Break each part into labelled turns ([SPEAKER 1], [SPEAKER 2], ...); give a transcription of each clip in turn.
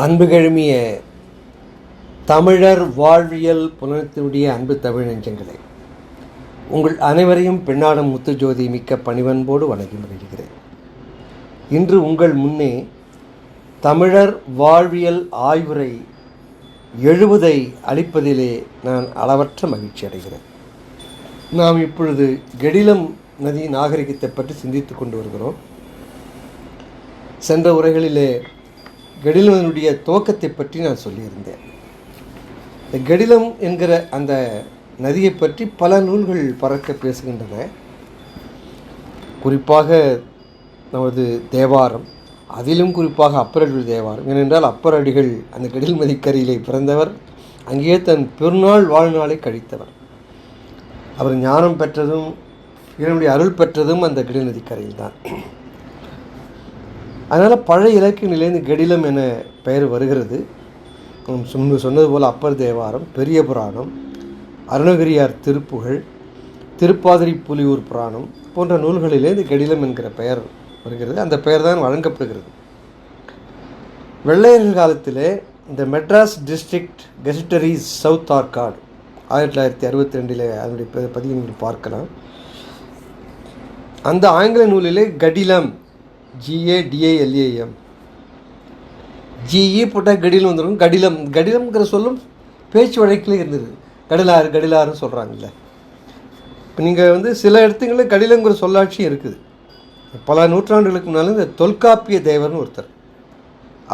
[SPEAKER 1] அன்புகழுமிய தமிழர் வாழ்வியல் புலனத்தினுடைய அன்பு தமிழ் நெஞ்சங்களே உங்கள் அனைவரையும் பெண்ணாடம் முத்துஜோதி மிக்க பணிவன்போடு வணங்கி வருகிறேன் இன்று உங்கள் முன்னே தமிழர் வாழ்வியல் ஆய்வுரை எழுபதை அளிப்பதிலே நான் அளவற்ற மகிழ்ச்சி அடைகிறேன். நாம் இப்பொழுது கெடிலம் நதி நாகரிகத்தை பற்றி சிந்தித்து கொண்டு வருகிறோம். சென்ற உரைகளிலே கெடிலனுடைய துவக்கத்தை பற்றி நான் சொல்லியிருந்தேன். இந்த கெடிலம் என்கிற அந்த நதியை பற்றி பல நூல்கள் பறக்க பேசுகின்றன. குறிப்பாக நமது தேவாரம் அதிலும் குறிப்பாக அப்பரடிகள் தேவாரம். ஏனென்றால் அப்பரடிகள் அந்த கெடில்மதி மதிக்கரையிலே பிறந்தவர் அங்கேயே தன் பெருநாள் வாழ்நாளை கழித்தவர். அவர் ஞானம் பெற்றதும் இறைவனுடைய அருள் பெற்றதும் அந்த கெடில் நதிக்கரையில் தான் அதனால் பழைய இலக்கிய நிலையிலிருந்து கெடிலம் என பெயர் வருகிறது. முன்பு சொன்னது போல் அப்பர் தேவாரம் பெரிய புராணம் அருணகிரியார் திருப்புகழ் திருப்பாதிரி புலியூர் புராணம் போன்ற நூல்களிலே இந்த கெடிலம் என்கிற பெயர் வருகிறது. அந்த பெயர் தான் வழங்கப்படுகிறது. வெள்ளையர்கள் காலத்திலே இந்த Madras district gazetteers south Arcot ஆயிரத்தி தொள்ளாயிரத்தி அறுபத்தி ரெண்டில் அதனுடைய ப- பதிவை நீங்கள் பார்க்கலாம். அந்த ஆங்கில நூலிலே கடிலம் ஜிஏடிஏஎல்ஏஎம் ஜிஇ போட்டால் கடிலம் வந்துடும் கடிலம் கடிலம்ங்கிற சொல்லும் பேச்சு வழக்கில் இருந்தது. கடிலாறு கடிலாறுன்னு சொல்கிறாங்கல்ல இப்போ நீங்கள் வந்து சில இடத்துங்களில் கடிலங்கிற சொல்லாட்சியும் இருக்குது. பல நூற்றாண்டுகளுக்கு முன்னால் இந்த தொல்காப்பிய தேவர்னு ஒருத்தர்.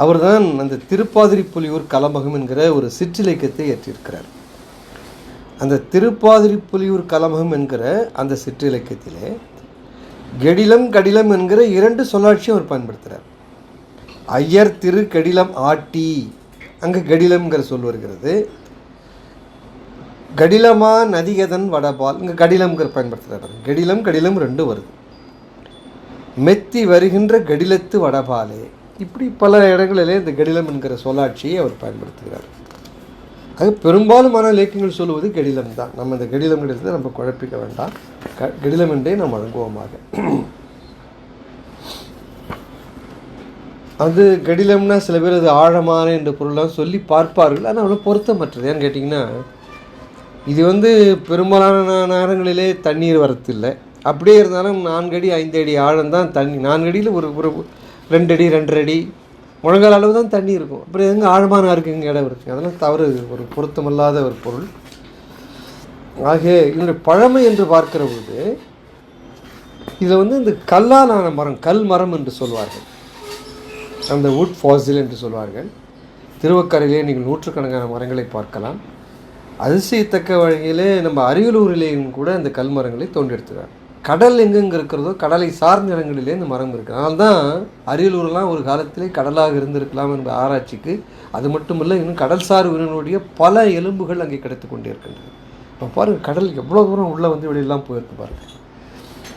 [SPEAKER 1] அவர் தான் அந்த திருப்பாதிரி புலியூர் கலமகம் என்கிற ஒரு சிற்றிலக்கியத்தை ஏற்றிருக்கிறார் அந்த திருப்பாதிரி புலியூர் கலமகம் என்கிற அந்த சிற்றிலக்கியத்திலே கெடிலம் கடிலம் என்கிற இரண்டு சொல்லாட்சியும் அவர் பயன்படுத்துகிறார் ஐயர் திரு கெடிலம் ஆட்டி அங்கே கெடிலம்ங்கிற சொல் வருகிறது. கடிலமா நதிகதன் வடபால் இங்கே கடிலம்ங்கிற பயன்படுத்துகிறார் கெடிலம் கடிலம் ரெண்டு வருது. மெத்தி வருகின்ற கடிலத்து வடபாலே. இப்படி பல இடங்களிலே இந்த கடிலம் என்கிற சொல்லாட்சியை அவர் பயன்படுத்துகிறார். அது பெரும்பாலுமான இலக்கியங்கள் சொல்லுவது கடிலம் தான் நம்ம இந்த கடிலம் கடிதத்தை நம்ம குழப்பிக்க வேண்டாம். க கெடிலம் என்றே நாம் வழங்குவோமாக. அது கடிலம்னா சில பேர் அது ஆழமான என்ற பொருள்லாம் சொல்லி பார்ப்பார்கள். ஆனால் அவ்வளோ பொருத்தமற்றது. ஏன்னு கேட்டிங்கன்னா இது வந்து பெரும்பாலான நேரங்களிலே தண்ணீர் வரத்தில்லை. அப்படியே இருந்தாலும் நான்கு அடி ஐந்து அடி ஆழம் தான் தண்ணி. நான்கு அடியில் ஒரு ஒரு ரெண்டு அடி ரெண்டரை அடி முழங்கால் அளவு தான் தண்ணி இருக்கும். அப்புறம் எங்கே ஆழமான இருக்குங்க இடம் இருக்குது அதெல்லாம் தவறு. ஒரு பொருத்தமில்லாத ஒரு பொருள். ஆகிய இதனுடைய பழமை என்று பார்க்கிற போது இதில் வந்து இந்த கல்லாலான மரம் கல் மரம் என்று சொல்வார்கள். அந்த வுட் ஃபாசில் என்று சொல்வார்கள். திருவக்கரையிலே நீங்கள் நூற்றுக்கணக்கான மரங்களை பார்க்கலாம். அதிசயத்தக்க வகையிலே நம்ம அரியலூரிலேயும் கூட இந்த கல் மரங்களை தோன்றெடுத்துறாங்க கடல் எங்கெங்க இருக்கிறதோ கடலை சார்ந்த இடங்களிலே இந்த மரம் இருக்குது அதனால தான் அரியலூர்லாம் ஒரு காலத்திலே கடலாக இருந்திருக்கலாம் என்ற ஆராய்ச்சிக்கு அது மட்டும் இல்லை இன்னும் கடல்சார் உயிரினுடைய பல எலும்புகள் அங்கே கிடைத்து கொண்டே இருக்கின்றன இப்போ பாருங்கள் கடல் எவ்வளோ தூரம் உள்ளே வந்து வெளியெல்லாம் போயிருக்கு பாருங்கள்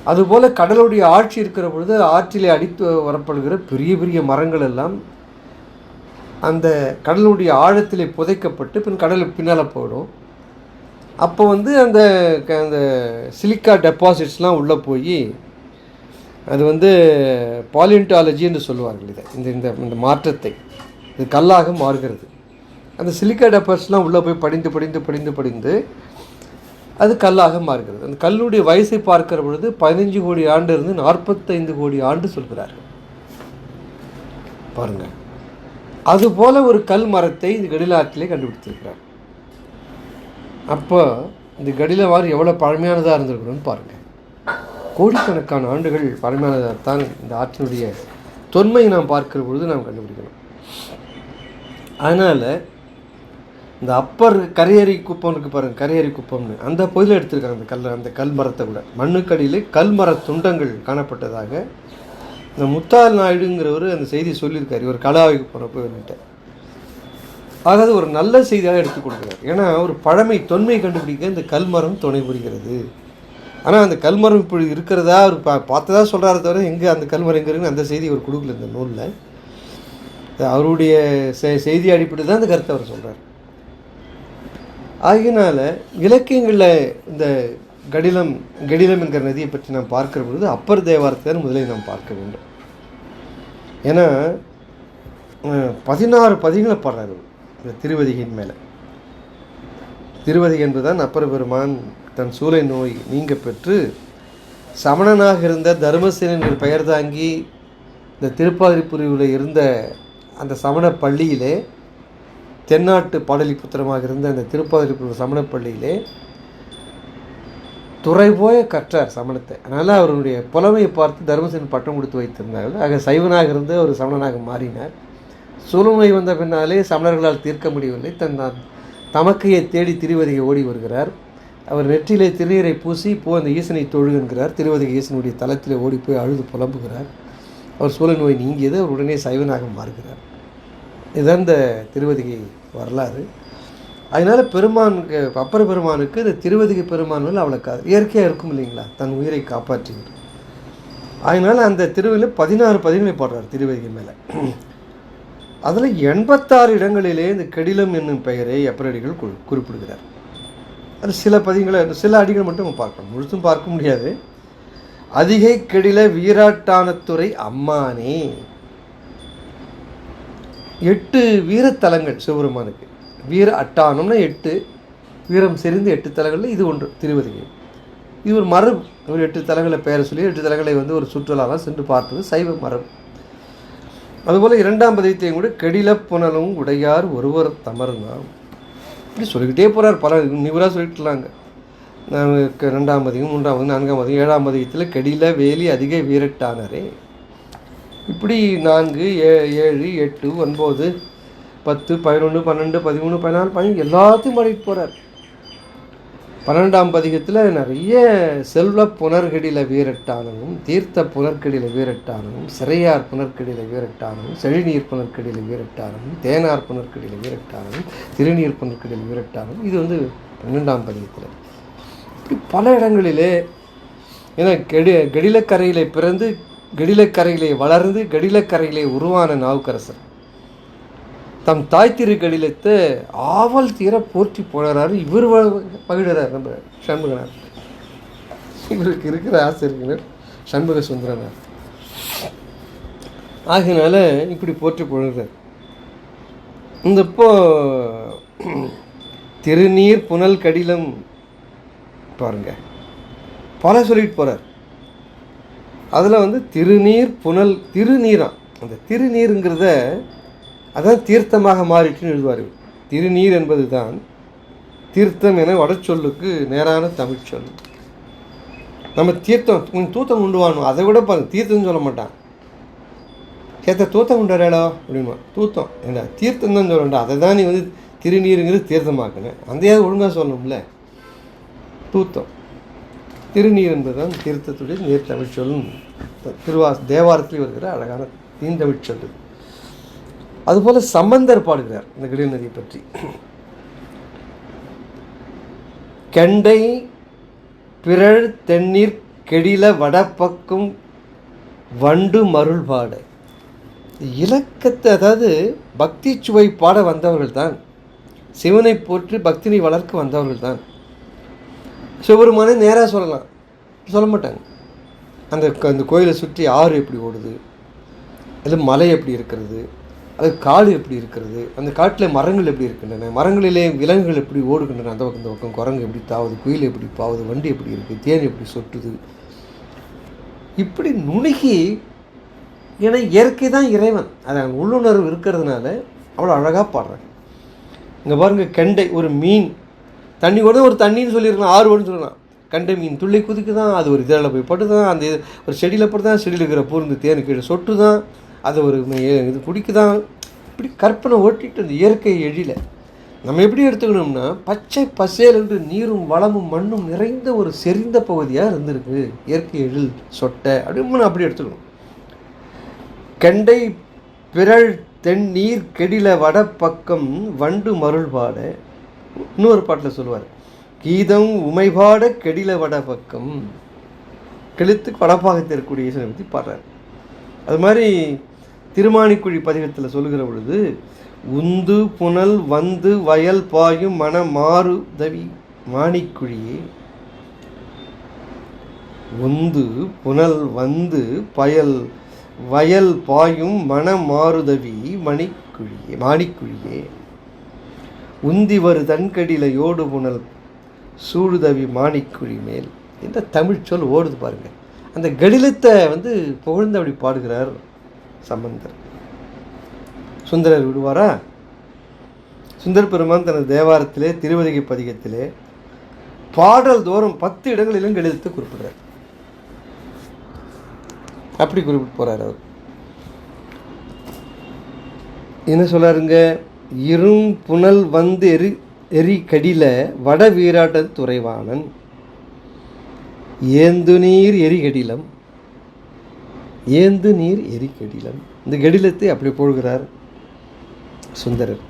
[SPEAKER 1] அதுபோல் கடலுடைய ஆட்சி இருக்கிற பொழுது ஆற்றிலே அடித்து வரப்படுகிற பெரிய பெரிய மரங்கள் எல்லாம் அந்த கடலுடைய ஆழத்திலே புதைக்கப்பட்டு பின் கடலுக்கு பின்னால் போயிடும். அப்போ வந்து அந்த க- அந்த சிலிக்கா டெபாசிட்ஸ்லாம் உள்ளே போய் அது வந்து பாலியன்டாலஜி என்று சொல்லுவார்கள் இதை. இந்த இந்த இந்த மாற்றத்தை. இது கல்லாக மாறுகிறது. அந்த சிலிக்கா டெபாசிட்ஸ்லாம் உள்ளே போய் படிந்து படிந்து படிந்து படிந்து அது கல்லாக மாறுகிறது. அந்த கல்லுடைய வயசை பார்க்கிற பொழுது பதினஞ்சு கோடி ஆண்டு இருந்து நாற்பத்தைந்து கோடி ஆண்டு சொல்கிறார்கள். பாருங்க. அதுபோல ஒரு கல் மரத்தை இந்த கடிலாற்றிலே கண்டுபிடித்திருக்கிறார். அப்போ இந்த கடில வாரம் எவ்வளோ பழமையானதாக இருந்திருக்கணும்னு பாருங்கள் கோடிக்கணக்கான ஆண்டுகள் பழமையானதாக தான் இந்த ஆற்றினுடைய தொன்மையை நாம் பார்க்கிற பொழுது நாம் கண்டுபிடிக்கணும் அதனால் இந்த அப்பர் கரையேறி குப்பம் இருக்குது பாருங்க கரையேறி குப்பம்னு. அந்த பகுதியில் எடுத்திருக்காங்க அந்த கல் அந்த கல் மரத்தை கூட. மண்ணுக்கடியில் கல் மர துண்டங்கள் காணப்பட்டதாக இந்த முத்தால் நாயுடுங்கிறவர் அந்த செய்தி சொல்லியிருக்காரு. இவர் கலாவைக்கு போகிறப்ப வந்துட்டு ஆக ஒரு நல்ல செய்தியாக எடுத்து கொடுக்குறார். ஏன்னா ஒரு பழமை தொன்மை கண்டுபிடிக்க இந்த கல்மரம் துணை புரிகிறது. ஆனால் அந்த கல்மரம் இப்படி இருக்கிறதா அவர் பா பார்த்ததா சொல்கிறாரு தவிர எங்கே அந்த கல்மரம் எங்கே இருக்குன்னு அந்த செய்தி அவர் கொடுக்கல இந்த நூலில். அவருடைய செ- செய்தி அடிப்படை தான் அந்த கருத்தை அவர் சொல்கிறார் ஆகினால இலக்கியங்களில் இந்த கடிலம் கடிலம் என்கிற நதியை பற்றி நாம் பார்க்கிற பொழுது அப்பர் தேவாரத்தை முதலில் நாம் பார்க்க வேண்டும். ஏன்னா பதினாறு பதிகளை பாடுறாரு இந்த திருவதிகையின் மேலே. திருவதி என்பதுதான் அப்பர பெருமான் தன் சூளை நோய் நீங்க பெற்று சமணனாக இருந்த தர்மசேனன் பெயர் தாங்கி இந்த திருப்பாதிரிப்புரிவில் இருந்த அந்த சமண பள்ளியிலே தென்னாட்டு பாடலிபுத்திரமாக இருந்த அந்த திருப்பாதிரிப்புரம் சமண பள்ளியிலே துறை போய கற்றார் சமணத்தை. அதனால் அவருடைய புலமையை பார்த்து தர்மசேன் பட்டம் கொடுத்து வைத்திருந்தார்கள். ஆக சைவனாக இருந்து ஒரு சமணனாக மாறினார். சூழ்நிலை வந்த பின்னாலே சமணர்களால் தீர்க்க முடியவில்லை. தன் தான் தமக்கையை தேடி திருவதிகை ஓடி வருகிறார். அவர் நெற்றியிலே திருநீரை பூசி போ அந்த ஈசனை தொழுகின்றார் திருவதிகை ஈசனுடைய தளத்தில் ஓடி போய் அழுது புலம்புகிறார். அவர் சூழல் நோய் நீங்கியது. அவர் உடனே சைவனாக மாறுகிறார். இதுதான் இந்த திருவதிகை வரலாறு. அதனால் பெருமானுக்கு அப்பர பெருமானுக்கு இந்த திருவதிகை பெருமான் மேல் அவளுக்கு இயற்கையாக இருக்கும் இல்லைங்களா? தன் உயிரை காப்பாற்றினார் அதனால் அந்த திருவிழில் பதினாறு பதிகளை பாடுறார் திருவதிகை மேலே. அதில் எண்பத்தாறு இடங்களிலே இந்த கெடிலம் என்னும் பெயரை எப்பரடிகள் குறிப்பிடுகிறார். அது சில பதிகளை சில அடிகள் மட்டும் நம்ம பார்க்கணும் முழுத்தும் பார்க்க முடியாது. அதிகை கெடில வீராட்டானத்துறை அம்மானே. எட்டு வீரத்தலங்கள் சிவபெருமானுக்கு. வீர அட்டானம்னா எட்டு வீரம் செறிந்து எட்டு தலங்களில் இது ஒன்று திருவதிகை இது ஒரு மரபு ஒரு எட்டு தலங்களை பெயரை சொல்லி எட்டு தலங்களை வந்து ஒரு சுற்றுலாலாம் சென்று பார்த்தது சைவ மரபு அதுபோல் இரண்டாம் பதியத்தையும் கூட கெடில புனலும் உடையார் ஒருவர் தமருனாம் இப்படி சொல்லிக்கிட்டே போகிறார் பல நிவராக சொல்லிட்டுலாங்க. நான் ரெண்டாம் பதிகம் மூன்றாம் பதிகம் நான்காம் பதிகம் ஏழாம் பதிகத்தில் கெடில வேலி அதிக வீரட்டானரே. இப்படி நான்கு ஏ ஏழு எட்டு ஒன்பது பத்து பதினொன்று பன்னெண்டு பதிமூணு பதினாலு பதினஞ்சு எல்லாத்தையும் பாடிட்டு போகிறார் பன்னெண்டாம் பதிகத்தில் நிறைய செல்வ புனர்கடியில் வீரட்டானவும் தீர்த்த புனர்கடியில் வீரட்டானவும் சிறையார் புனர்கடியில் வீரட்டானவும் செழிநீர் புனர்கடியில் வீரட்டானவும் தேனார் புனர்கடியில் வீரட்டானவும் திருநீர் புனர்கடியில் வீரட்டானவும் இது வந்து பன்னெண்டாம் பதிகத்தில். இப்படி பல இடங்களிலே ஏன்னா கெடி கடிலக்கரையில் பிறந்து கடிலக்கரையிலே வளர்ந்து கடிலக்கரையிலே உருவான நாவுக்கரசர். தம் தாய் திரு கடிலத்தை ஆவல் தீர போற்றி போடுறாரு இவர் பகிடுறார் நம்ம சண்முகனார். இவருக்கு இருக்கிற ஆசிரியர் சண்முக சுந்தரனார். ஆகினால இப்படி போற்றி புகழ்கிறார் இந்த இப்போ திருநீர் புனல் கடிலம் பாருங்க. பல சொல்லிட்டு போகிறார் அதில் வந்து திருநீர் புனல் திருநீராம். அந்த திருநீருங்கிறத அதான் தீர்த்தமாக மாறிட்டுன்னு எழுதுவார் திருநீர் என்பது தான் தீர்த்தம் என வடச்சொல்லுக்கு நேரான தமிழ் சொல். நம்ம தீர்த்தம் கொஞ்சம் தூத்தம் உண்டுவானோ அதை விட பாருங்க தீர்த்தம்னு சொல்ல மாட்டான். ஏத்த தூத்தம் கொண்டு வரேடா அப்படிமா தூத்தம். ஏண்டா தீர்த்தம் தான் சொல்லண்டா அதை தான் நீ வந்து திருநீருங்கிறது தீர்த்தமாக்குன. அந்தையாவது ஒழுங்காக சொல்லணும்ல. தூத்தம். திருநீர் என்பதுதான் தீர்த்தத்துடைய நீர் தமிழ்ச்சொல்லும் திருவா தேவாரத்தில் வருகிற அழகான தீந்தமிழ் அதுபோல் சம்பந்தர் பாடுகிறார் இந்த கிடில் நதியை பற்றி. கெண்டை பிறழ் தென்னீர் கெடில வடப்பக்கும் வண்டு மருள்பாடு இலக்கத்தை அதாவது பக்தி சுவை பாட வந்தவர்கள் தான் சிவனை போற்றி பக்தினை வளர்க்க வந்தவர்கள் தான் சிவபெருமானே நேராக சொல்லலாம். சொல்ல மாட்டாங்க. அந்த அந்த கோயிலை சுற்றி ஆறு எப்படி ஓடுது? அது மலை எப்படி இருக்கிறது? அது காடு எப்படி இருக்கிறது? அந்த காட்டில் மரங்கள் எப்படி இருக்கின்றன? மரங்களிலே விலங்குகள் எப்படி ஓடுகின்றன? அந்த பக்கம் இந்த பக்கம் குரங்கு எப்படி தாவுது? குயில் எப்படி பாவுது? வண்டி எப்படி இருக்குது தேன் எப்படி சொட்டுது? இப்படி நுணுகி ஏன்னா இயற்கை தான் இறைவன். அது அங்க உள்ளுணர்வு இருக்கிறதுனால அவ்வளோ அழகாக பாடுறாங்க. இங்கே பாருங்க கெண்டை ஒரு மீன் தண்ணி கூட ஒரு தண்ணின்னு சொல்லியிருக்கலாம் ஆறு ஓடுன்னு சொல்லலாம் கண்டை மீன் துள்ளி குதிக்கு தான் அது ஒரு இதழில் போய் பட்டு தான் அந்த ஒரு செடியில் பட்டு தான் செடியில் இருக்கிற பூர்ந்து தேனு கீழே சொட்டு தான் அது ஒரு இது இது குடிக்குதான். இப்படி கற்பனை ஓட்டிட்டு அந்த இயற்கை எழில. நம்ம எப்படி எடுத்துக்கணும்னா பச்சை பசேல் என்று நீரும் வளமும் மண்ணும் நிறைந்த ஒரு செறிந்த பகுதியாக இருந்திருக்கு. இயற்கை எழில் சொட்டை அப்படின்னு அப்படி எடுத்துக்கணும். கெண்டை பிறழ் தென்னீர் கெடில வடபக்கம் வண்டு மருள்பாட இன்னொரு பாட்டில் சொல்லுவார் கீதம் உமைபாட கெடில வடபக்கம் கெழுத்து வடப்பாகத்தில் இருக்கக்கூடிய ஈசனை பற்றி பாடுறார். அது மாதிரி திருமாணிக்குழி பதிகத்தில் சொல்லுகிற பொழுது உந்து புனல் வந்து வயல் பாயும் மன மாறு தவி மாணிக்குழியே உந்து புனல் வந்து பயல் வயல் பாயும் மன மாறுதவி மணிக்குழியே மாணிக்குழியே உந்தி வரு தன்கடிலையோடு புனல் சூடுதவி மாணிக்குழி மேல். என்ற தமிழ் சொல் ஓடுது பாருங்கள் அந்த கடிலத்தை வந்து புகழ்ந்து அப்படி பாடுகிறார் சம்பந்தர். சுந்தரர் விடுவாரா? சுந்தர பெருமான் தனது தேவாரத்திலே திருவதிகை பதிகத்திலே பாடல் தோறும் பத்து இடங்களிலும் கடிதத்தை குறிப்பிடுறார். அப்படி குறிப்பிட்டு போகிறார் அவர். என்ன சொல்லாருங்க? இரும் புனல் வந்து எரி எரி கடில வட வீராட்ட துறைவாணன். ஏந்து நீர் எரிகடிலம் ஏந்து நீர் எரிகடிலம் இந்த கடிலத்தை அப்படி போடுகிறார் சுந்தரர்.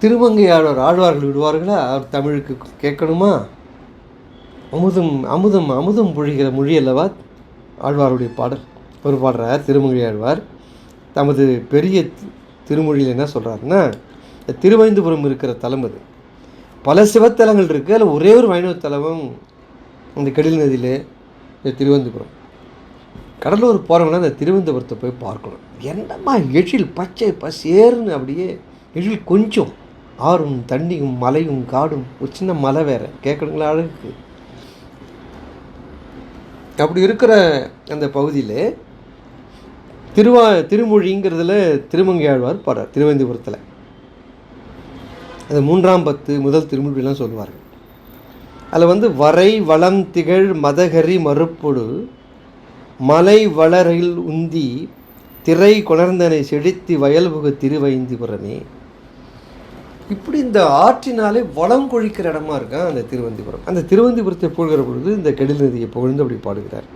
[SPEAKER 1] திருமங்கையாளர் ஆழ்வார்கள் விடுவார்களா? அவர் தமிழுக்கு கேட்கணுமா? அமுதம் அமுதம் அமுதம் பொழிகிற மொழி அல்லவா? ஆழ்வாருடைய பாடல். ஒரு பாடுறார் திருமங்கை ஆழ்வார் தமது பெரிய திருமொழியில் என்ன சொல்கிறாருன்னா திருவைந்தபுரம் இருக்கிற தலம் அது. பல சிவத்தலங்கள் இருக்குது அதில் ஒரே ஒரு வைணவ தலமும் இந்த கெடில் நதியில் இந்த திருவனந்தபுரம் கடலூர் போகிறவங்களாம் அந்த திருவனந்தபுரத்தை போய் பார்க்கணும். என்னம்மா எழில் பச்சை பசேர்னு அப்படியே எழில் கொஞ்சம் ஆறும் தண்ணியும் மலையும் காடும் ஒரு சின்ன மலை வேறு. கேட்கணுங்களா அழகுக்கு? அப்படி இருக்கிற அந்த பகுதியில் திருவா திருமொழிங்கிறதுல திருமங்கையாழ்வார் பாடுறார் திருவந்திபுரத்தில் அது மூன்றாம் பத்து முதல் திருமொழிலாம் சொல்லுவார்கள். அதில் வந்து வரை வளம் திகழ் மதகரி மறுப்பொடு மலை வளரில் உந்தி திரை கொணர்ந்தனை செழித்தி வயல்புகு திருவைந்திபுரமே இப்படி இந்த ஆற்றினாலே வளம் கொழிக்கிற இடமா இருக்கான் அந்த திருவந்திபுரம். அந்த திருவந்திபுரத்தை புகழ்கிற பொழுது இந்த கெடில் நதியை புகழ்ந்து அப்படி பாடுகிறார்.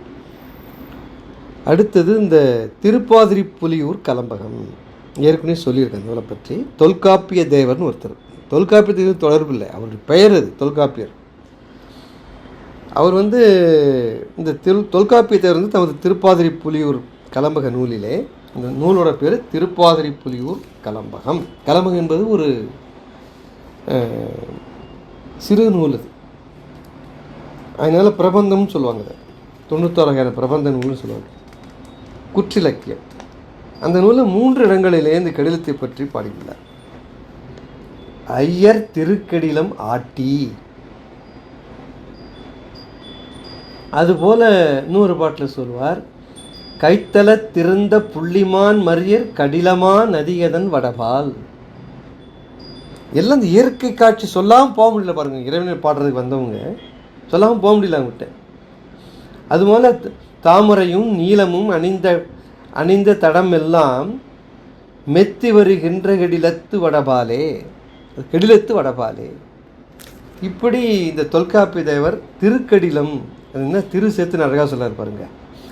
[SPEAKER 1] அடுத்தது இந்த திருப்பாதிரி புலியூர் கலம்பகம். ஏற்கனவே சொல்லியிருக்கேன் இவரை பற்றி. தொல்காப்பிய தேவர்னு ஒருத்தர். தொல்காப்பியத்துக்கு தொடர்பு இல்லை. அவருடைய பெயர் அது தொல்காப்பியர். அவர் வந்து இந்த திரு தொல்காப்பியத்தை வந்து தமது திருப்பாதிரி புலியூர் கலம்பக நூலிலே இந்த நூலோட பேர் திருப்பாதிரி புலியூர் கலம்பகம். கலம்பகம் என்பது ஒரு சிறு நூல் அது. அதனால் பிரபந்தம்னு சொல்லுவாங்க அதை. தொண்ணூத்தாறு வகையான பிரபந்த நூல்னு சொல்லுவாங்க. குற்றிலக்கியம். அந்த நூலில் மூன்று இடங்களிலேந்து கடிதத்தை பற்றி பாடியுள்ளார். ஐயர் திருக்கடிலம் ஆட்டி. அதுபோல இன்னொரு பாட்டில் சொல்வார் கைத்தல திறந்த புள்ளிமான் மறியர் கடிலமா நதியதன் வடபால். எல்லாம் இந்த இயற்கை காட்சி சொல்லாமல் போக முடியல பாருங்க. இறைவனை பாடுறதுக்கு வந்தவங்க சொல்லாமல் போக முடியல அவங்ககிட்ட. அதுபோல் தாமரையும் நீளமும் அணிந்த அணிந்த தடமெல்லாம் மெத்தி வருகின்ற கெடிலத்து வடபாலே கெடிலத்து வடபாலே. இப்படி இந்த தொல்காப்பி தேவர் திருக்கடிலம் அப்படின்னா என்ன திரு சேர்த்து அழகாக சொல்லார் பாருங்க.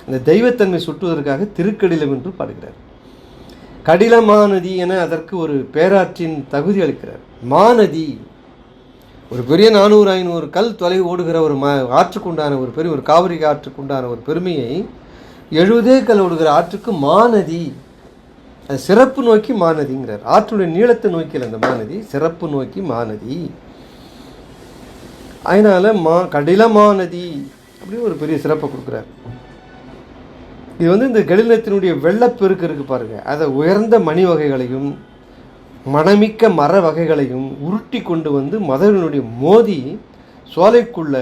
[SPEAKER 1] அந்த தெய்வத்தன்மை சுட்டுவதற்காக திருக்கடிலம் என்று பாடுகிறார். கடிலமானதி என அதற்கு ஒரு பேராற்றின் தகுதி அளிக்கிறார். மாநதி. ஒரு பெரிய நானூறு ஐநூறு கல் தொலைவு ஓடுகிற ஒரு ம ஆற்றுக்குண்டான ஒரு பெரிய ஒரு காவிரி ஆற்றுக்குண்டான ஒரு பெருமையை எழுபதே கல் ஓடுகிற ஆற்றுக்கு மாநதி. அது சிறப்பு நோக்கி மாநதிங்கிறார். ஆற்றுடைய நீளத்தை நோக்கியில் அந்த மாநதி சிறப்பு நோக்கி மாநதி. அதனால் மா கடிலமானதி அப்படி ஒரு பெரிய சிறப்பை கொடுக்குறார். இது வந்து இந்த கடிலத்தினுடைய வெள்ளப்பெருக்கு இருக்குது பாருங்கள் அதை உயர்ந்த மணி வகைகளையும் மணமிக்க மர வகைகளையும் உருட்டி கொண்டு வந்து மதவனுடைய மோதி சோலைக்குள்ள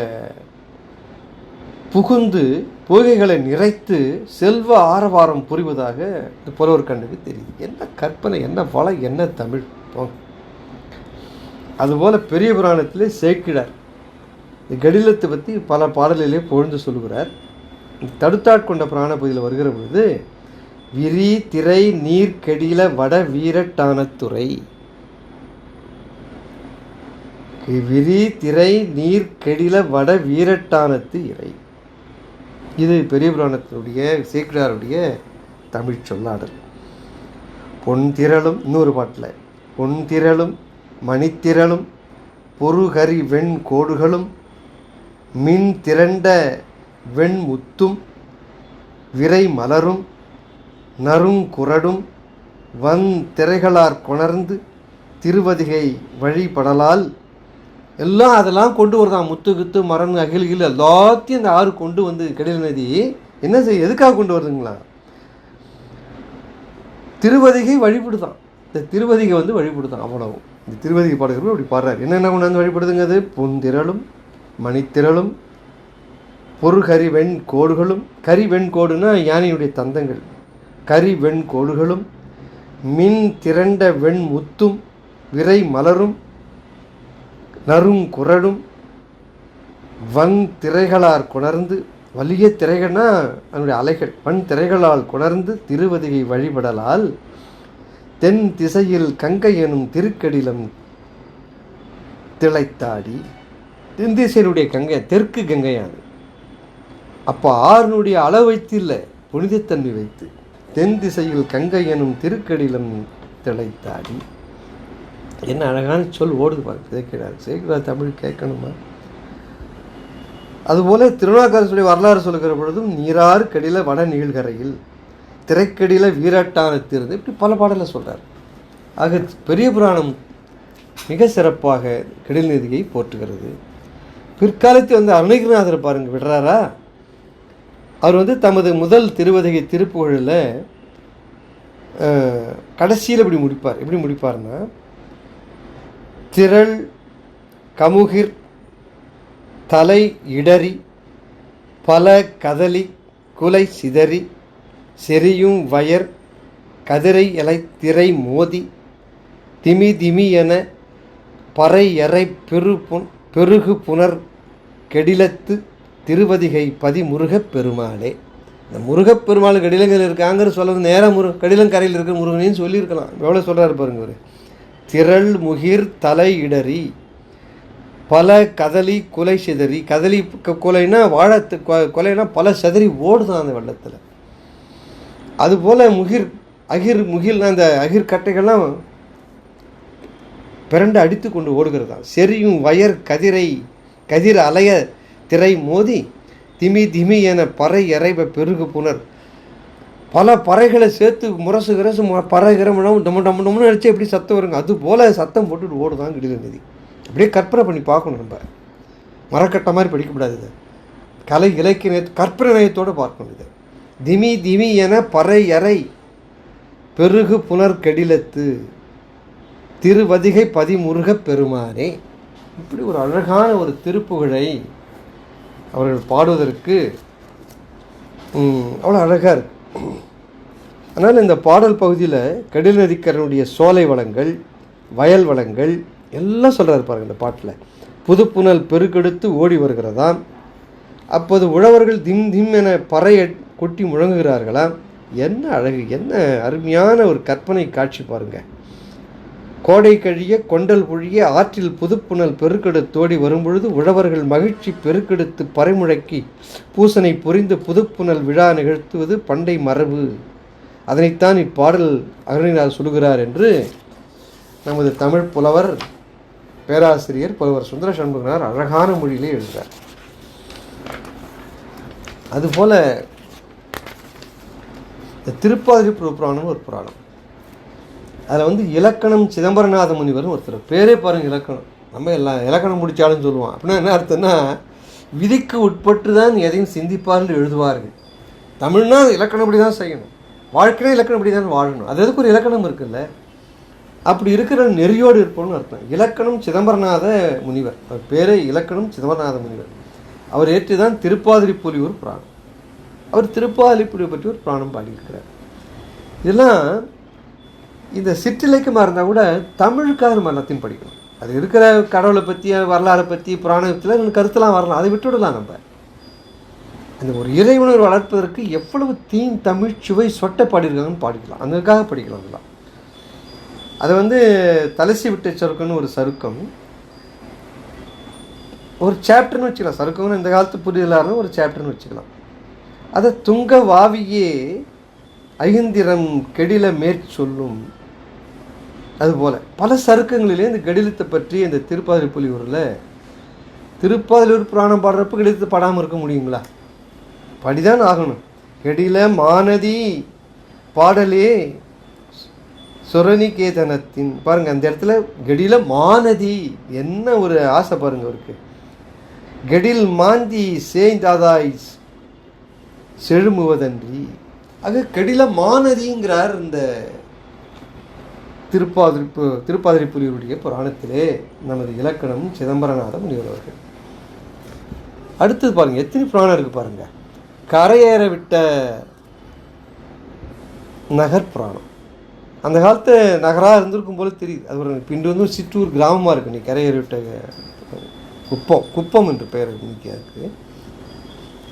[SPEAKER 1] புகுந்து பொய்கைகளை நிறைத்து செல்வ ஆரவாரம் புரிவதாக இந்த புலவர் கண்ணுக்கு தெரியுது. என்ன கற்பனை என்ன வளம் என்ன தமிழ்? போங்க அதுபோல் பெரிய புராணத்திலே சேர்க்கிறார் இந்த கடிலத்தை பற்றி பல பாடலிலே பொழுது சொல்கிறார் தடுத்தாட்கொண்ட புராண பகுதியில் வருகிற பொழுது விரி திரை நீர் கெடில வட வீரட்டானத்துறை விரி திரை நீர் கெடில வட வீரட்டானத்து இறை. இது பெரிய புராணத்தினுடைய சேக்கிடாருடைய தமிழ் சொல்லாடல். பொன் திரளும் இன்னொரு பாட்டில். பொன் திரளும் மணித்திரளும் பொறுகரி வெண் கோடுகளும் மின் திரண்ட வெண் முத்தும் விரை மலரும் நறுங்குரடும் வன் திரைகளார் கொணர்ந்து திருவதிகை வழிபடலால் எல்லாம் அதெல்லாம் கொண்டு வருதான் முத்து குத்து மரம் அகில் கில் எல்லாத்தையும் அந்த ஆறு கொண்டு வந்து கடல் நதி என்ன செய்ய எதுக்காக கொண்டு வருதுங்களா? திருவதிகை வழிபடுதான். இந்த திருவதிகை வந்து வழிபடுதான் அவ்வளவு. இந்த திருவதிகை பாடகர்கள் அப்படி பாடுறாரு. என்னென்ன கொண்டு வந்து வழிபடுதுங்கிறது? பொன்திரளும் மணித்திரளும் பொருகரி வெண் கோடுகளும். கரி வெண் யானையுடைய தந்தங்கள். கரி வெண்கோடுகளும் மின் திரண்ட வெண் முத்தும் விரை மலரும் நறுங்குரடும் வன் திரைகளார் கொணர்ந்து வலிய திரைகள்னா அதனுடைய அலைகள் வன் திரைகளால் கொணர்ந்து திருவதிகை வழிபடலால் தென் திசையில் கங்கை எனும் திருக்கடிலம் திளைத்தாடி தென் திசையினுடைய கங்கை தெற்கு கங்கையானது. அப்போ ஆறுனுடைய அளவு வைத்து இல்லை புனிதத்தன்மை வைத்து. தென் திசையில் கங்கை எனும் திருக்கடிலம் திளைத்தாடி. என்ன அழகான சொல் ஓடுது பாருங்க சேர்க்கிறார் சேர்க்கிறார் தமிழ் கேட்கணுமா? அதுபோல திருநாக்கரசுடைய வரலாறு சொல்கிற பொழுதும் நீராறு கடில வட நீழ்கரையில் திரைக்கடில வீரட்டான திருந்து இப்படி பல பாடலை சொல்கிறார் ஆக பெரிய புராணம் மிக சிறப்பாக கடில் நிதியை போற்றுகிறது. பிற்காலத்தில் வந்து அருணகிரிநாதர் பாருங்க விடுறாரா? அவர் வந்து தமது முதல் திருவதிகை திருப்புகழில் கடைசியில் இப்படி முடிப்பார்? எப்படி முடிப்பார்னா திரள் கமுகிர் தலை இடறி பல கதலி குலை சிதறி செரியும் வயர் கதிரை இலை திரை மோதி திமி திமி என பறை எறை பெரு புன் பெருகு புனர் கெடிலத்து திருவதிகை பதிமுருகப் பெருமாளே. இந்த முருகப்பெருமாள் கடிலங்கள் இருக்காங்கன்னு சொல்கிறது நேராக முரு கடிலங்கரையில் இருக்கிற முருகனையும் சொல்லியிருக்கலாம். எவ்வளோ சொல்கிறாரு பாருங்க ஒரு திரள் முகிர் தலை இடறி பல கதலி குலை சிதறி. கதலி கொலைனா வாழத்து கொலைனா பல சிதறி ஓடுதான் அந்த வெள்ளத்தில். அதுபோல் முகிர் அகிர் முகில் அந்த அகிர் கட்டைகள்லாம் பிறண்டு அடித்து கொண்டு ஓடுகிறதான் செரியும் வயர் கதிரை கதிர் அலைய திரை மோதி திமி திமி என பறை இறைவ பெருகு புனர். பல பறைகளை சேர்த்து முரசு கிரசு பறை கிரமணம் டம்மு டம்மு டம்னு நினச்சி எப்படி சத்தம் வருங்க? அது போல் சத்தம் போட்டுட்டு ஓடுதான் கிடுது நதி. அப்படியே கற்பனை பண்ணி பார்க்கணும் நம்ம. மரக்கட்ட மாதிரி படிக்கக்கூடாது இது. கலை இலக்கிய கற்பனை நயத்தோடு பார்க்கணும் இது. திமி திமி என பறை எறை பெருகு புனர் கெடிலத்து. திருவதிகை பதிமுருகப் பெருமானே. இப்படி ஒரு அழகான ஒரு திருப்புகழை அவர்கள் பாடுவதற்கு அவ்வளோ அழகாக இருக்கு. அதனால் இந்த பாடல் பகுதியில் கடல் நதிக்கரனுடைய சோலை வளங்கள் வயல் வளங்கள் எல்லாம் சொல்கிறாரு பாருங்கள் இந்த பாட்டில். புதுப்புணல் பெருக்கெடுத்து ஓடி வருகிறதாம். அப்போது உழவர்கள் திம் திம் என பறையை கொட்டி முழங்குகிறார்களாம். என்ன அழகு என்ன அருமையான ஒரு கற்பனை காட்சி பாருங்கள் கோடை கழிய கொண்டல் பொழிய ஆற்றில் புதுப்புணல் பெருக்கெடுத்தோடி வரும்பொழுது உழவர்கள் மகிழ்ச்சி பெருக்கெடுத்து பறைமுழக்கி பூசனை புரிந்து புதுப்புணல் விழா நிகழ்த்துவது பண்டை மரபு. அதனைத்தான் இப்பாடல் அருணினார் சொல்கிறார் என்று நமது தமிழ் புலவர் பேராசிரியர் புலவர் சுந்தர சண்முகனார் அழகான மொழியிலே எழுதுகிறார். அதுபோல இந்த திருப்பாதிரி புராணம் ஒரு புராணம். அதில் வந்து இலக்கணம் சிதம்பரநாத முனிவர்னு ஒருத்தர். பேரே பாருங்கள் இலக்கணம். நம்ம எல்லாம் இலக்கணம் முடிச்சாலும் சொல்லுவோம் அப்படின்னா என்ன அர்த்தம்னா விதிக்கு உட்பட்டு தான் எதையும் சிந்திப்பார்கள் எழுதுவார்கள். தமிழ்னா இலக்கணப்படி தான் செய்யணும். வாழ்க்கையில இலக்கணப்படி தான் வாழணும். அது எதுக்கு ஒரு இலக்கணம் இருக்குல்ல? அப்படி இருக்கிற நெறியோடு இருப்போம்னு அர்த்தம். இலக்கணம் சிதம்பரநாத முனிவர். அவர் பேரே இலக்கணம் சிதம்பரநாத முனிவர். அவர் ஏற்றி தான் திருப்பாதிரி புலியூர் புராணம். அவர் திருப்பாதிரி புலியை பற்றி ஒரு புராணம் பாடியிருக்கிறார். இதெல்லாம் இந்த சிற்றிலக்கியமாக இருந்தால் கூட தமிழுக்காக நம்ம எல்லாத்தையும் படிக்கணும் அது இருக்கிற கடவுளை பற்றி வரலாறை பற்றி புராணத்தில் கருத்தெல்லாம் வரலாம். அதை விட்டுவிடலாம் நம்ம. அந்த ஒரு இறைவனர் வளர்ப்பதற்கு எவ்வளவு தீன் தமிழ் சுவை சொட்ட பாடியிருக்காங்கன்னு பாடிக்கலாம். அதுக்காக படிக்கலாம் அதெல்லாம். அதை வந்து தலசி விட்ட சருக்கம்னு ஒரு சருக்கம். ஒரு சாப்டர்னு வச்சுக்கலாம். சருக்கம்னு இந்த காலத்து புரியலாருன்னு ஒரு சாப்டர்னு வச்சுக்கலாம். அதை துங்க வாவியே ஐந்திரம் கெடில மேற்சொல்லும். அதுபோல் பல சருக்கங்களிலே இந்த கடிலத்தை பற்றி இந்த திருப்பாதிரி புலியூரில் திருப்பாதிரியூர் புராணம் பாடுறப்ப கடிதத்தை பாடாமல் இருக்க முடியுங்களா? படிதான் ஆகணும். கெடில மானதி பாடலே சுரணிகேதனத்தின். பாருங்க அந்த இடத்துல கெடில மானதி என்ன ஒரு ஆசை பாருங்க அவருக்கு. கெடில் மாந்தி சேய்ந்தாதாய் செழுமுவதன்றி. ஆக கெடில மானதிங்கிறார் இந்த திருப்பாதிரிப்பு திருப்பாதிரிப்புலியுடைய புராணத்திலே நமது இலக்கணம் சிதம்பரநாத முனிவர் அவர்கள் அடுத்தது பாருங்க எத்தனை புராணம் இருக்கு பாருங்க. கரையேற விட்ட நகர் புராணம். அந்த காலத்து நகராக இருந்திருக்கும் போல தெரியுது. அது ஒரு பிண்டு வந்து ஒரு சிற்றூர் கிராமமாக இருக்கு. நீ கரையேற விட்ட குப்பம் குப்பம் என்று பெயர் இன்னைக்கு அதுக்கு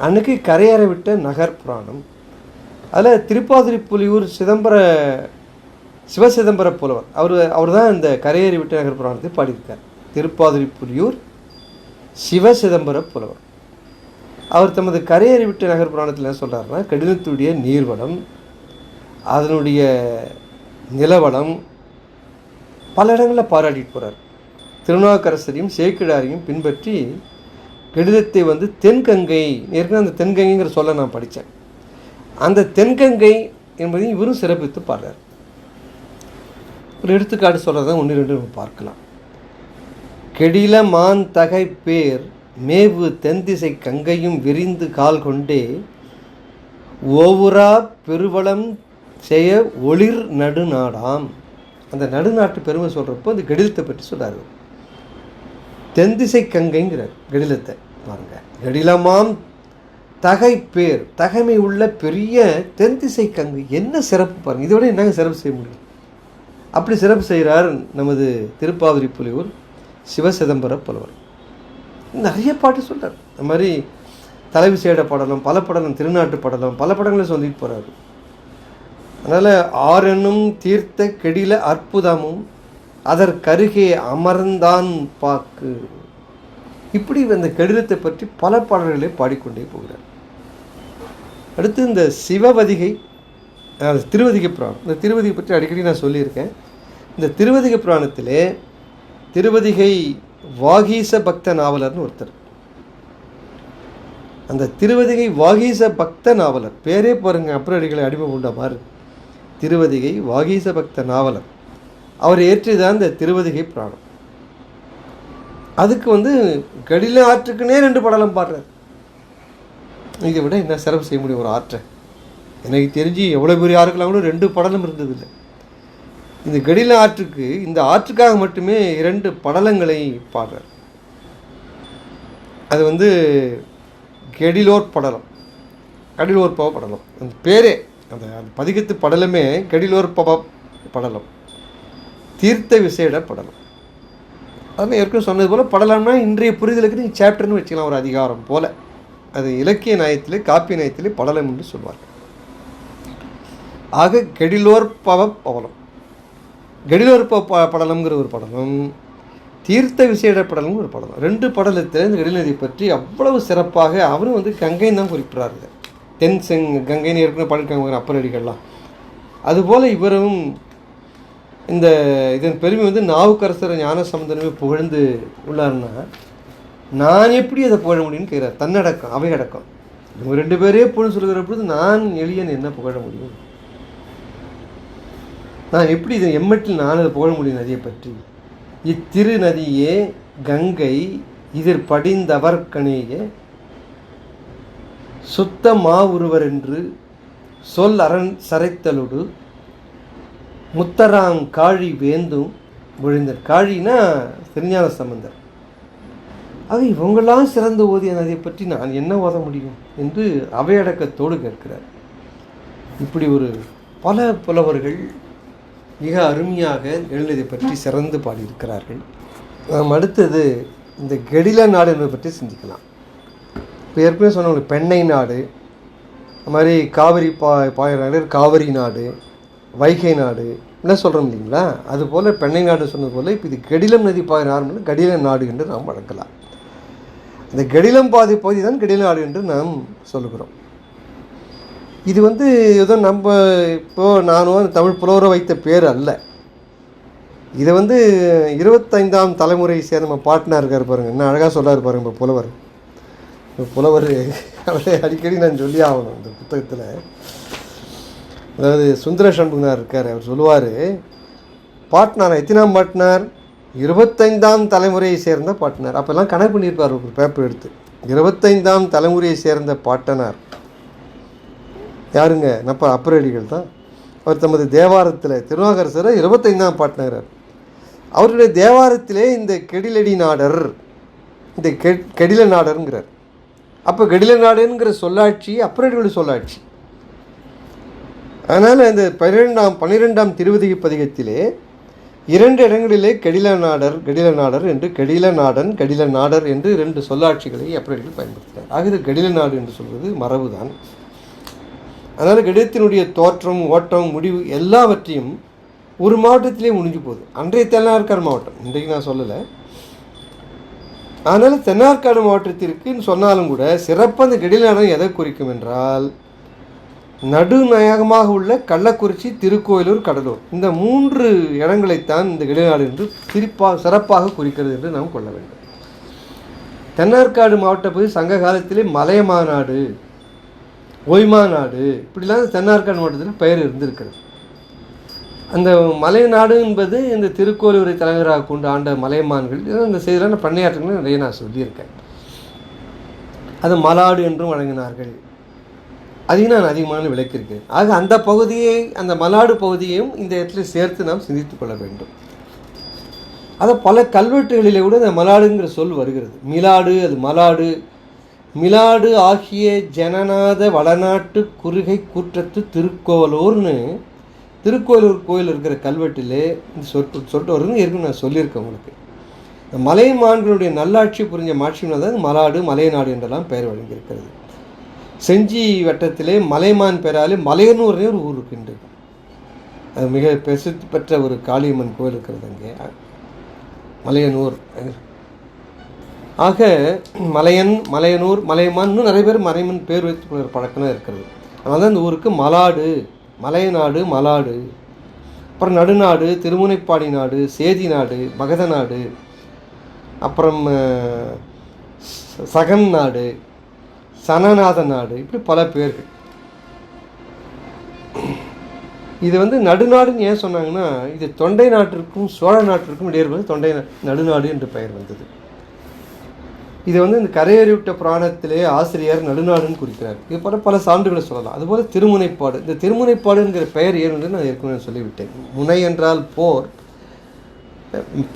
[SPEAKER 1] அன்னைக்கு கரையேற விட்ட நகர் புராணம். அதில் திருப்பாதிரி புலியூர் சிதம்பர சிவசிதம்பர புலவர் அவர் அவர் தான் இந்த கரையேறி விட்ட நகர் புராணத்தை பாடியிருக்கார். திருப்பாதிரி புலியூர் சிவசிதம்பர புலவர் அவர் தமது கரையேறி விட்டு நகர் புராணத்தில் என்ன சொல்கிறாருன்னா கடிதத்துடைய நீர்வளம் அதனுடைய நிலவளம் பல இடங்களில் பாராட்டிட்டு போகிறார் திருநாவுக்கரசரையும் சேக்கிடாரையும் பின்பற்றி கடிதத்தை வந்து தென்கங்கை ஏற்கனவே அந்த தென்கங்கைங்கிற சொல்ல நான் படித்தேன். அந்த தென்கங்கை என்பதையும் இவரும் சிறப்பித்து பாடுறார். ஒரு எடுத்துக்காட்டு சொல்கிறத ஒன்று ரெண்டு நம்ம பார்க்கலாம். கெடில மான் தகை பேர் மேவு தென்திசை கங்கையும் விரிந்து கால் கொண்டே ஓவுரா பெருவளம் செய்ய ஒளிர் நடுநாடாம். அந்த நடுநாட்டு பெருமை சொல்கிறப்போ அந்த கெடிலத்தை பற்றி சொல்கிறார் தென்திசை கங்கைங்கிறார் கெடிலத்தை. பாருங்க. கெடிலமாம் தகை பேர் தகைமை உள்ள பெரிய தென்திசை கங்கை. என்ன சிறப்பு பாருங்கள் இதை என்னங்க சிறப்பு செய்ய முடியும்? அப்படி சிறப்பு செய்கிறார் நமது திருப்பாதிரி புலியூர் சிவசிதம்பர புலவர். நிறைய பாட்டு சொல்கிறார் இந்த மாதிரி தலைவிசேட படலம் பல படலம் திருநாட்டு படலம் பல படங்களை சொல்லிட்டு போகிறாரு அதனால் ஆரெனும் தீர்த்த கெடில அற்புதமும் அதற்கருகே அமர்ந்தான் பாக்கு. இப்படி இந்த கடிதத்தை பற்றி பல பாடல்களை பாடிக்கொண்டே போகிறார். அடுத்து இந்த சிவவதிகை அதாவது திருவதிக புராணம். இந்த திருவதிகை பற்றி அடிக்கடி நான் சொல்லியிருக்கேன். இந்த திருவதிக புராணத்திலே திருவதிகை வாகீச பக்த நாவலர்னு ஒருத்தர். அந்த திருவதிகை வாகீச பக்த நாவலர். பேரே பாருங்க அப்புறம் அடிகளை அடிமை உண்டா பாரு. திருவதிகை வாகீச பக்த நாவலர். அவர் ஏற்றிதான் இந்த திருவதிகை புராணம். அதுக்கு வந்து கடில ஆற்றுக்குனே ரெண்டு படலம் பாடுறார். இதை விட என்ன சிறப்பு செய்ய முடியும் ஒரு ஆற்றை? எனக்கு தெரிஞ்சு எவ்வளோ பெரிய ஆறுக்கெல்லாம் கூட ரெண்டு படலம் இருந்ததில்லை. இந்த கடில ஆற்றுக்கு இந்த ஆற்றுக்காக மட்டுமே இரண்டு படலங்களை பாடுறார். அது வந்து கெடிலோர் படலம். கடிலோர் பவ படலம். அந்த பேரே அந்த அந்த பதிகத்து படலமே கெடிலோர் பவ படலம். தீர்த்த விசேட படலம். அதான் ஏற்கனவே சொன்னது போல் படலம்னா இன்றைய புரிதலுக்கு நீங்கள் சாப்டர்னு வச்சுக்கலாம் ஒரு அதிகாரம் போல். அது இலக்கிய நயத்திலே காப்பிய நயத்திலே படலம் என்று சொல்வார்கள். ஆக கெடிலோர் பவ பவலம் கெடிலோர் ப படலம்ங்கிற ஒரு படலம் தீர்த்த விசேட படலம் ஒரு படலம். ரெண்டு படலத்தில் இந்த கெடிநதியை பற்றி அவ்வளவு சிறப்பாக அவரும் வந்து கங்கைன்னு தான் குறிப்பிட்றாரு. தென் செங் கங்கைன்னு ஏற்கனவே பண்ணிருக்காங்க அப்பரடிகள்லாம் அதுபோல் இவரும் இந்த இதன் பெருமை வந்து நாவுக்கரசர் ஞான சம்பந்தனமே புகழ்ந்து உள்ளார்னா நான் எப்படி அதை புகழ முடியும்னு கேட்குறார். தன்னடக்கம் அவையடக்கம். இவங்க ரெண்டு பேரே புகழ் சொல்கிற பொழுது நான் எளியன் என்ன புகழ முடியும்? நான் எப்படி இதை எம்மட்டில் நான் அதை புகழ முடியும் நதியை பற்றி? இத்திரு நதியே கங்கை இதில் படிந்தவர்கனேயே சுத்த மாவுருவர் என்று சொல் அரண் சரைத்தலோடு முத்தராங் காழி வேந்தும் விழுந்தர். காழினா திருஞான சம்பந்தர். ஆக இவங்களாம் சிறந்து ஓதிய நதியை பற்றி நான் என்ன ஓத முடியும் என்று அவையடக்கத்தோடு கேட்கிறார். இப்படி ஒரு பல புலவர்கள் மிக அருமையாக எழுநதை பற்றி சிறந்து பாடியிருக்கிறார்கள். நாம் அடுத்தது இந்த கெடில நாடு என்பதை பற்றி சிந்திக்கலாம். இப்போ ஏற்கனவே சொன்ன பெண்ணை நாடு அது மாதிரி காவிரி பா பாய நாடு காவிரி நாடு வைகை நாடு என்ன சொல்கிறோம் இல்லைங்களா? அதுபோல் பெண்ணை நாடு சொன்னது போல் இப்போ இது கெடிலம் நதி பாய நாடு கடில நாடு என்று நாம் வழங்கலாம். இந்த கெடிலம் பாதி பகுதி தான் கெடில நாடு என்று நாம் சொல்லுகிறோம். இது வந்து ஏதோ நம்ம இப்போது நானும் தமிழ் புலவரை வைத்த பேர் அல்ல. இதை வந்து இருபத்தைந்தாம் தலைமுறையை சேர்ந்த நம்ம பாட்னார் இருக்கார் பாருங்க. என்ன அழகாக சொல்லார் பாருங்க இப்போ புலவர். இப்போ புலவர் அவரை அடிக்கடி நான் சொல்லி ஆகணும் இந்த புத்தகத்தில். அதாவது சுந்தர சண்முகனார் இருக்கார் அவர் சொல்லுவார் பாட்னார் எத்தனாம் பாட்னார்? இருபத்தைந்தாம் தலைமுறையை சேர்ந்த பாட்னார். அப்போல்லாம் கணக்கு பண்ணியிருப்பார் ஒரு பேப்பர் எடுத்து. இருபத்தைந்தாம் தலைமுறையை சேர்ந்த பாட்டனார். யாருங்க? நப்ப அப்பரடிகள் தான் அவர் தமது தேவாரத்தில் திருநாகரசரை இருபத்தைந்தாம் பாட்டினார் அவருடைய தேவாரத்திலே இந்த கெடிலடி நாடர் இந்த கெ கெடில நாடருங்கிறார். அப்போ கெடில நாடுங்கிற சொல்லாட்சி அப்புறம் சொல்லாட்சி. அதனால் இந்த பன்னிரெண்டாம் பன்னிரெண்டாம் திருவதிகை பதிகத்திலே இரண்டு இடங்களிலே கெடில நாடர் கெடில நாடர் என்று கெடில நாடன் கெடில நாடர் என்று இரண்டு சொல்லாட்சிகளை அப்புறம் பயன்படுத்தினார். ஆக இது கெடில நாடு என்று சொல்வது மரபுதான். அதனால் கடிதத்தினுடைய தோற்றம் ஓட்டம் முடிவு எல்லாவற்றையும் ஒரு மாவட்டத்திலே முடிஞ்சு போகுது. அன்றைய தென்னார்காடு மாவட்டம். இன்றைக்கு நான் சொல்லலை. அதனால் தென்னார்காடு மாவட்டத்திற்குன்னு சொன்னாலும் கூட சிறப்பாக அந்த கெடிலானம் எதை குறிக்கும் என்றால் நடுநாயகமாக உள்ள கள்ளக்குறிச்சி திருக்கோயிலூர் கடலூர். இந்த மூன்று இடங்களைத்தான் இந்த இடைநாடு என்று சிரிப்பாக சிறப்பாக குறிக்கிறது என்று நாம் கொள்ள வேண்டும். தென்னார்காடு மாவட்ட பகுதி சங்க காலத்திலே மலைய மாநாடு ஓய்மா நாடு. இப்படிலாம் தென்னார்காடு மாவட்டத்தில் பெயர் இருந்திருக்கிறது. அந்த மலைநாடு என்பது இந்த திருக்கோவிலூரை தலைவராக கொண்டு ஆண்ட மலையமான்கள் இந்த செய்தியில் நான் பண்ணையாற்றுகள் நிறைய நான் சொல்லியிருக்கேன். அது மலாடு என்றும் வழங்கினார்கள். அதையும் நான் அதிகமான விளக்கியிருக்கேன் ஆக அந்த பகுதியை அந்த மலாடு பகுதியையும் இந்த இடத்துல சேர்த்து நாம் சிந்தித்துக் கொள்ள வேண்டும். அதை பல கல்வெட்டுகளிலே கூட இந்த மலாடுங்கிற சொல் வருகிறது. மிலாடு அது மலாடு மிலாடு ஆகிய ஜனநாத வடநாட்டு குறுகை கூற்றத்து திருக்கோவலூர்னு திருக்கோயிலூர் கோயில் இருக்கிற கல்வெட்டிலே இந்த சொற்று சொல்லிட்டு வருதுன்னு ஏற்கனவே நான் சொல்லியிருக்கேன் உங்களுக்கு. இந்த மலைமான்களுடைய நல்லாட்சி புரிஞ்ச மாட்சியினால் தான் மலாடு மலையநாடு என்றெல்லாம் பெயர் வழங்கியிருக்கிறது. செஞ்சி வட்டத்திலே மலைமான் பெயராலே மலையனூர்னே ஒரு ஊர் இருக்கின்றது. அது மிக பிரசித்தி பெற்ற ஒரு காளியம்மன் கோயில் இருக்கிறது அங்கே. மலையனூர் ஆக மலையன் மலையனூர் மலையமான்னு நிறைய பேர் மலைமன் பேர் வைத்து ஒரு பழக்கம் இருக்கிறது. அதனால தான் இந்த ஊருக்கு மலாடு மலையநாடு மலாடு. அப்புறம் நடுநாடு திருமுனைப்பாடி நாடு சேதி நாடு மகத நாடு. அப்புறம் சகன் நாடு சனநாத நாடு இப்படி பல பேர்கள். இது வந்து நடுநாடுன்னு ஏன் சொன்னாங்கன்னா இது தொண்டை நாட்டிற்கும் சோழ நாட்டிற்கும் இடையே தொண்டை நா- நடுநாடு என்று பெயர் வந்தது. இது வந்து இந்த கரையறிவிட்ட புராணத்திலே ஆசிரியர் நடுநாடுன்னு குறிக்கிறார். இது போல பல சான்றுகளை சொல்லலாம். அதுபோல் திருமுனைப்பாடு. இந்த திருமுனைப்பாடுங்கிற பெயர் ஏன் நான் ஏற்கனவே சொல்லிவிட்டேன். முனை என்றால் போர்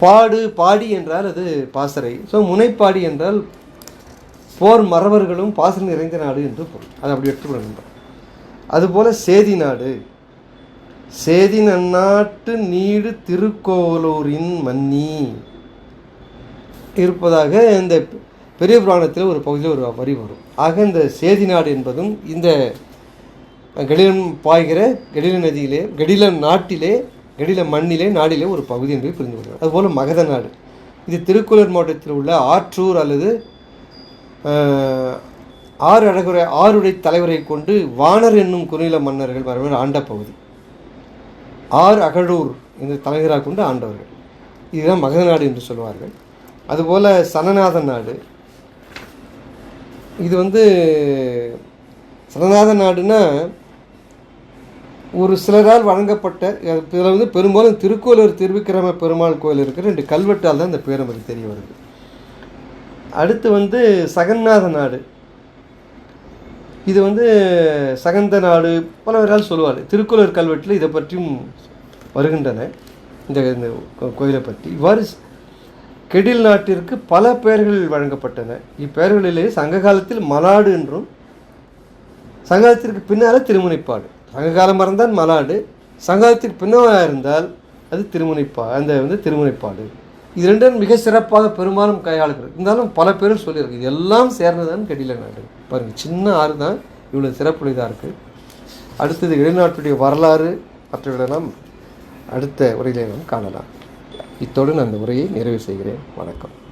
[SPEAKER 1] பாடு பாடி என்றால் அது பாசறை. ஸோ முனைப்பாடி என்றால் போர் மறவர்களும் பாசறை நிறைந்த நாடு என்று பொருள். அதை அப்படி எடுத்துக்கணும் அதுபோல் சேதி நாடு. சேதி நன்னாட்டு நீடு திருக்கோவலூரின் மன்னி. இருப்பதாக இந்த பெரிய புராணத்தில் ஒரு பகுதியில் ஒரு வரி வரும். ஆக இந்த சேதி நாடு என்பதும் இந்த கடிலம் பாய்கிற கடில நதியிலே கடில நாட்டிலே கடில மண்ணிலே நாடிலே ஒரு பகுதி என்பதை புரிந்து கொள்கிறோம். அதுபோல் மகத நாடு. இது திருக்குளர் மாவட்டத்தில் உள்ள ஆற்றூர் அல்லது ஆறு அழகுரை ஆறுடை தலைவரை கொண்டு வானர் என்னும் குறுநில மன்னர்கள் மரபர் ஆண்ட பகுதி. ஆறு அகழூர் என்று தலைவராக கொண்டு ஆண்டவர்கள். இதுதான் மகத நாடு என்று சொல்வார்கள். அதுபோல் சனநாத நாடு. இது வந்து சரணாத நாடுனா ஒரு சிலரால் வழங்கப்பட்ட இதில் வந்து பெரும்பாலும் திருக்கோலூர் திருவிக்கிரம பெருமாள் கோயில் இருக்கிற ரெண்டு கல்வெட்டால் தான் இந்த பேர் நமக்கு தெரிய வருது. அடுத்து வந்து சகநாத நாடு. இது வந்து சகந்த நாடு பலவரால் சொல்லுவார் திருக்குளர் கல்வெட்டில் இதை பற்றியும் வருகின்றன. இந்த இந்த கோயிலை பற்றி. இவ்வாறு கெடில் நாட்டிற்கு பல பெயர்கள் வழங்கப்பட்டன. இப்பெயர்களிலே சங்க காலத்தில் மலாடு என்றும் சங்ககாலத்திற்கு பின்னால் திருமுனைப்பாடு. சங்ககாலம் மறந்தால் மலாடு சங்ககாலத்திற்கு பின்னால் இருந்தால் அது திருமுனைப்பா அந்த வந்து திருமுனைப்பாடு. இது ரெண்டும் மிக சிறப்பாக பெரும்பாலும் கையாளுகிறது. இருந்தாலும் பல பேரும் சொல்லியிருக்கு இது எல்லாம் சேர்ந்ததான் கெடில நாடு. பாருங்கள் சின்ன ஆறு தான் இவ்வளோ சிறப்புடையதாக இருக்குது அடுத்தது வெளிநாட்டுடைய வரலாறு மற்றவர்களெல்லாம் அடுத்த உரையிலே நாம் காணலாம். இத்தோடு நான் அந்த உரையை நிறைவு செய்கிறேன். வணக்கம்.